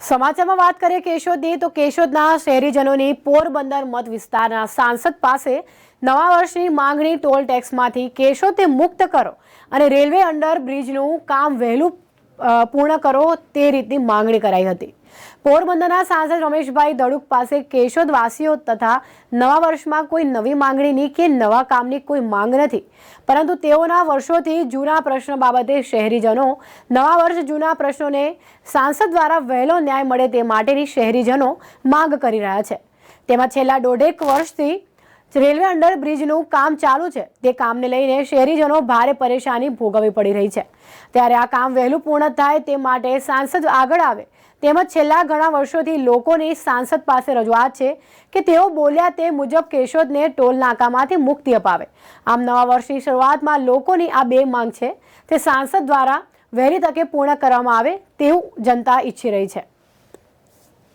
સમાચારમાં વાત કરીએ કેશોદની, તો કેશોદના શહેરીજનોની પોરબંદર મત વિસ્તારના સાંસદ પાસે નવા વર્ષની માંગણી ટોલ ટેક્સમાંથી કેશોદને મુક્ત કરો અને રેલવે અંડર બ્રિજનું કામ વહેલું પૂર્ણ કરો તે રીતની માંગણી કરાઈ હતી. પોરબંદરના સાંસદ રમેશભાઈ દડુક પાસે કેશોદવાસીઓ તથા નવા વર્ષમાં કોઈ નવી માંગણીની કે નવા કામની કોઈ માંગ નથી. પરંતુ તેઓના વર્ષોથી જૂના પ્રશ્ન બાબતે શહેરીજનો નવા વર્ષ જૂના પ્રશ્નોને સાંસદ દ્વારા વહેલો ન્યાય મળે તે માટેની શહેરીજનો માંગ કરી રહ્યા છે. તેમાં છેલ્લા દોઢેક વર્ષથી રેલવે અંડર બ્રિજનું કામ ચાલુ છે. તે કામને લઈને શહેરીજનો ભારે પરેશાની ભોગવવી પડી રહી છે. ત્યારે આ કામ વહેલું પૂર્ણ થાય તે માટે સાંસદ આગળ આવે તેમજ છેલ્લા ઘણા વર્ષોથી લોકોની સાંસદ પાસે રજૂઆત છે કે તેઓ બોલ્યા તે મુજબ કેશોદને ટોલ નાકામાંથી મુક્તિ અપાવે. આમ નવા વર્ષની શરૂઆતમાં લોકોની આ બે માંગ છે. તે સાંસદ દ્વારા વહેલી તકે પૂર્ણ કરવામાં આવે તેવું જનતા ઈચ્છી રહી છે.